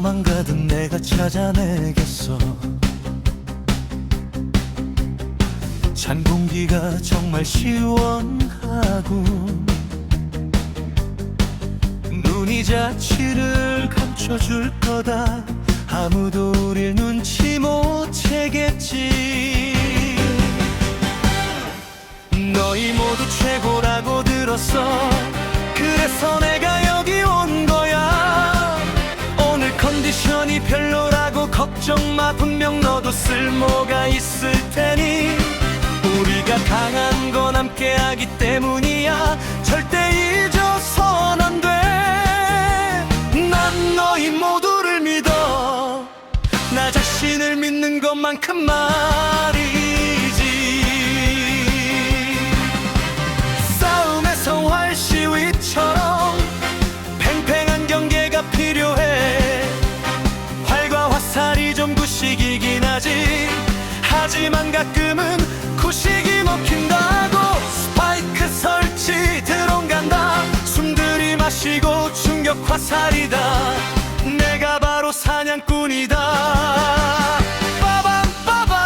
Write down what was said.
도망가듯 내가 찾아내겠어. 찬 공기가 정말 시원하고 눈이 자취를 감춰줄 거다. 아무도 우릴 눈치 못 채겠지. 너희 모두 최고라고 들었어 걱정 마 분명 너도 쓸모가 있을 테니 우리가 강한 건 함께 하기 때문이야. 절대 잊어선 안 돼 난 너희 모두를 믿어. 나 자신을 믿는 것만큼 말이지. 싸움에서 활시위처럼 팽팽한 경계가 필요해 좀 구식이긴 하지. 하지만 가끔은 구식이 먹힌다고 스파이크 설치 드론 간다. 숨 들이 마시고 충격 화살이다. 내가 바로 사냥꾼이다. 빠밤 빠밤